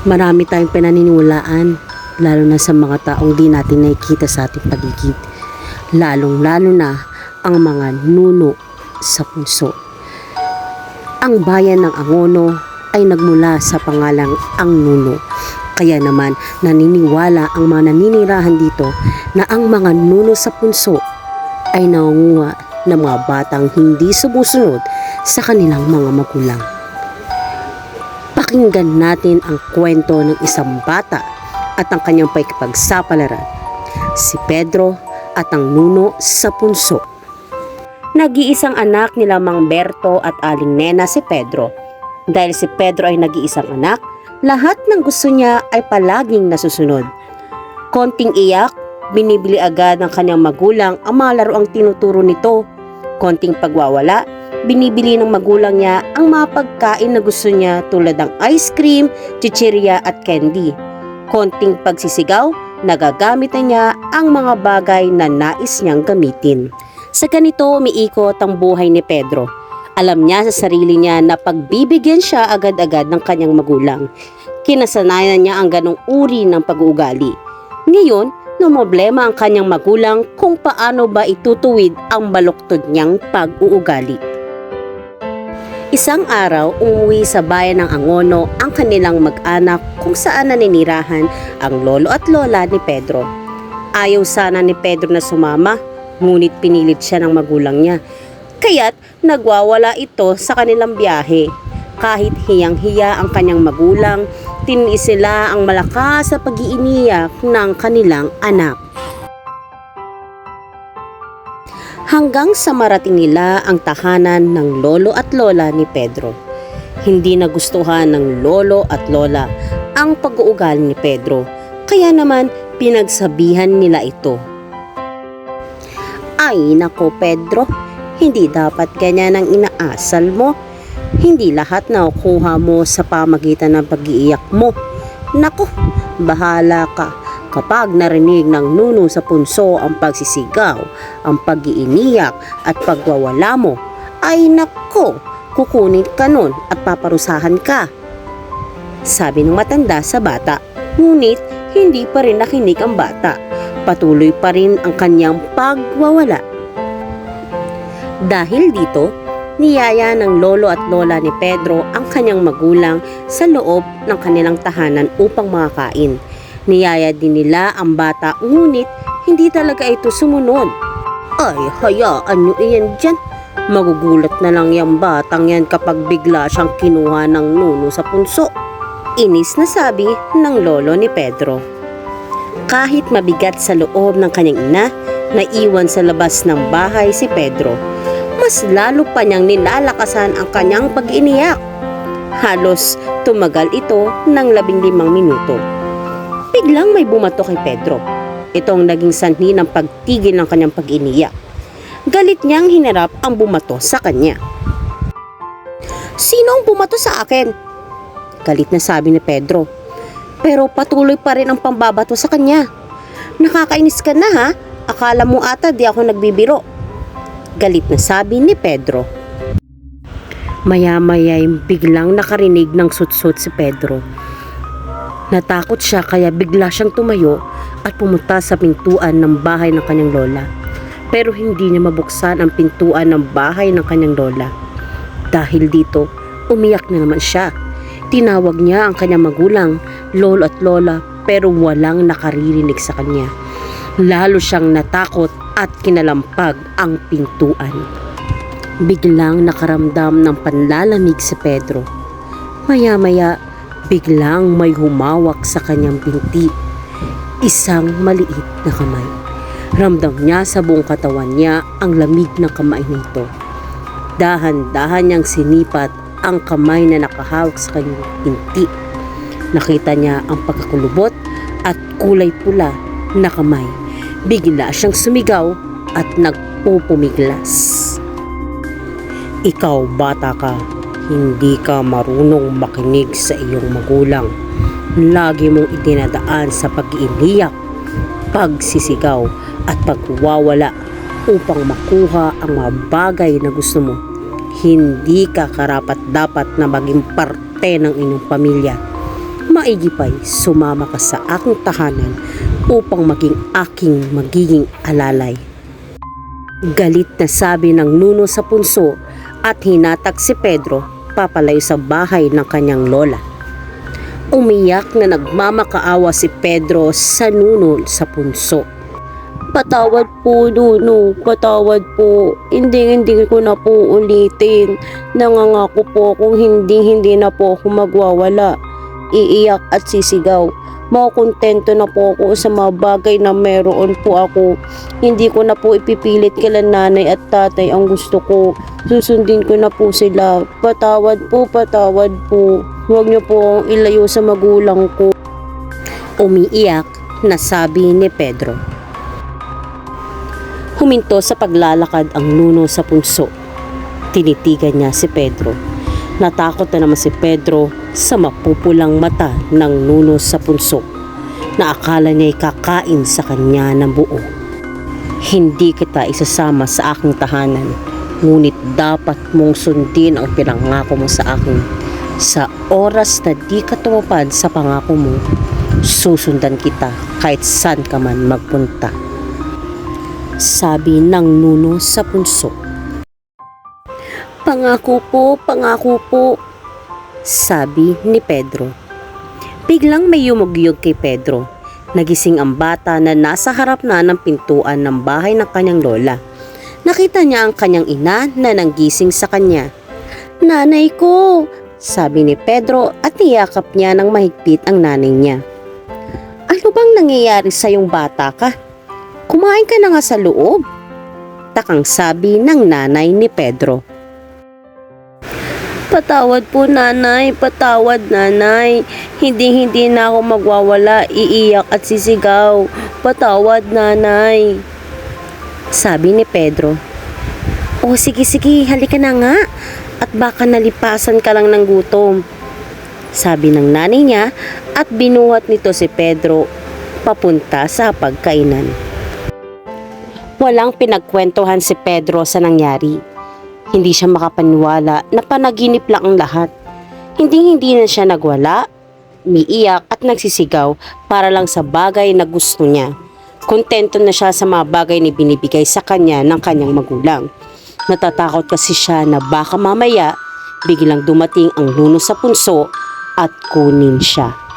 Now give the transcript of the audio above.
Marami tayong pinaniniwalaan, lalo na sa mga taong di natin nakikita sa ating paligid. Lalong-lalo na ang mga nuno sa puso. Ang bayan ng Angono ay nagmula sa pangalang Ang Nuno. Kaya naman naniniwala ang mga naninirahan dito na ang mga nuno sa punso ay nangunguha ng mga batang hindi sumusunod sa kanilang mga magulang. Pakinggan natin ang kwento ng isang bata at ang kanyang pakikipagsapalaran, si Pedro at ang nuno sa punso. Nag-iisang anak nila Mang Berto at Aling Nena si Pedro. Dahil si Pedro ay nag-iisang anak, lahat ng gusto niya ay palaging nasusunod. Konting iyak, binibili agad ng kanyang magulang ang mga laruang tinuturo nito. Konting pagwawala, binibili ng magulang niya ang mga pagkain na gusto niya tulad ng ice cream, chichirya at candy. Konting pagsisigaw, nagagamit na niya ang mga bagay na nais niyang gamitin. Sa ganito umiikot ang buhay ni Pedro. Alam niya sa sarili niya na pagbibigyan siya agad-agad ng kanyang magulang. Kinasanayan niya ang ganong uri ng pag-uugali. Ngayon, problema ang kanyang magulang kung paano ba itutuwid ang baluktod niyang pag-uugali. Isang araw, umuwi sa bayan ng Angono ang kanilang mag-anak kung saan naninirahan ang lolo at lola ni Pedro. Ayaw sana ni Pedro na sumama, ngunit pinilit siya ng magulang niya. Kaya't nagwawala ito sa kanilang biyahe. Kahit hiyang-hiya ang kanyang magulang, tiniis sila ang malakas sa pag-iiniyak ng kanilang anak. Hanggang sa marating nila ang tahanan ng lolo at lola ni Pedro. Hindi nagustuhan ng lolo at lola ang pag-uugali ni Pedro, kaya naman pinagsabihan nila ito. Ay nako Pedro, hindi dapat ganyan ang inaasal mo. Hindi lahat na kuha mo sa pamagitan ng pag-iiyak mo. Nako, bahala ka kapag narinig ng nuno sa punso ang pagsisigaw, ang pag-iiniyak at pagwawala mo. Ay nako, kukunin ka nun at paparusahan ka. Sabi ng matanda sa bata, ngunit hindi pa rin nakinig ang bata patuloy pa rin ang kanyang pagwawala. Dahil dito, niyaya ng lolo at lola ni Pedro ang kanyang magulang sa loob ng kanilang tahanan upang makakain. Niyaya din nila ang bata ngunit hindi talaga ito sumunod. Ay, hayaan nyo iyan dyan. Magugulat na lang yung batang yan kapag bigla siyang kinuha ng nuno sa punso. Inis na sabi ng lolo ni Pedro. Kahit mabigat sa loob ng kanyang ina, naiwan sa labas ng bahay si Pedro. Mas lalo pa niyang nilalakasan ang kanyang pag-iniyak. Halos tumagal ito ng labing limang minuto. Biglang may bumato kay Pedro. Ito ang naging sanhi ng pagtigil ng kanyang pag-iniyak. Galit niyang hinarap ang bumato sa kanya. Sino ang bumato sa akin? Galit na sabi ni Pedro pero patuloy pa rin ang pambabato sa kanya. Nakakainis ka na ha? Akala mo ata di ako nagbibiro. Galit na sabi ni Pedro. Maya-maya biglang nakarinig ng sutsot si Pedro. Natakot siya kaya bigla siyang tumayo at pumunta sa pintuan ng bahay ng kanyang lola. Pero hindi niya mabuksan ang pintuan ng bahay ng kanyang lola. Dahil dito, umiyak na naman siya. Tinawag niya ang kanyang magulang, lolo at lola pero walang nakaririnig sa kanya. Lalo siyang natakot at kinalampag ang pintuan. Biglang nakaramdam ng panlalamig si Pedro. Maya-maya, biglang may humawak sa kanyang binti. Isang maliit na kamay. Ramdam niya sa buong katawan niya ang lamig ng kamay nito. Dahan-dahan niyang sinipat ang kamay na nakahawak sa kanyang pinti. Nakita niya ang pagkakulubot at kulay pula na kamay. Bigla siyang sumigaw at nagpupumiglas. Ikaw bata ka, hindi ka marunong makinig sa iyong magulang. Lagi mong itinadaan sa pag-iiniyak, pagsisigaw at pagwawala upang makuha ang mga bagay na gusto mo hindi ka karapat dapat na maging parte ng inyong pamilya. maigi pa'y sumama ka sa aking tahanan upang maging aking magiging alalay. Galit na sabi ng nuno sa punso at hinatak si Pedro papalayo sa bahay ng kanyang lola. Umiyak na nagmamakaawa si Pedro sa nuno sa punso. Patawad po, Nuno. Patawad po. Hindi, hindi ko na po ulitin. Nangangako po kung hindi, hindi na po ako magwawala. Iiyak at sisigaw. Makukontento na po ako sa mga bagay na meron po ako. Hindi ko na po ipipilit kila nanay at tatay ang gusto ko. Susundin ko na po sila. Patawad po, patawad po. Huwag niyo po akong ilayo sa magulang ko. Umiiyak na sabi ni Pedro. Huminto sa paglalakad ang nuno sa punso. Tinitigan niya si Pedro. Natakot na naman si Pedro sa mapupulang mata ng nuno sa punso na akala niya'y kakain sa kanya ng buo. Hindi kita isasama sa aking tahanan, ngunit dapat mong sundin ang pinangako mo sa akin. Sa oras na di ka tumupad sa pangako mo, susundan kita kahit saan ka man magpunta sabi ng nuno sa punso. Pangako po, pangako po, sabi ni Pedro. Biglang may yumugyog kay Pedro. Nagising ang bata na nasa harap na ng pintuan ng bahay ng kanyang lola. Nakita niya ang kanyang ina na nanggising sa kanya. Nanay ko, sabi ni Pedro at niyakap niya ng mahigpit ang nanay niya. Ano bang nangyayari sa yung bata ka? Kumain ka na nga sa loob. Takang sabi ng nanay ni Pedro. Patawad po nanay, patawad nanay. Hindi hindi na ako magwawala, iiyak at sisigaw. Patawad nanay. Sabi ni Pedro. O sige sige, halika na nga. At baka nalipasan ka lang ng gutom. Sabi ng nanay niya at binuhat nito si Pedro papunta sa pagkainan. Walang pinagkwentuhan si Pedro sa nangyari. Hindi siya makapaniwala na panaginip lang ang lahat. Hindi-hindi na siya nagwala, miiyak at nagsisigaw para lang sa bagay na gusto niya. Kontento na siya sa mga bagay na binibigay sa kanya ng kanyang magulang. Natatakot kasi siya na baka mamaya biglang dumating ang nuno sa punso at kunin siya.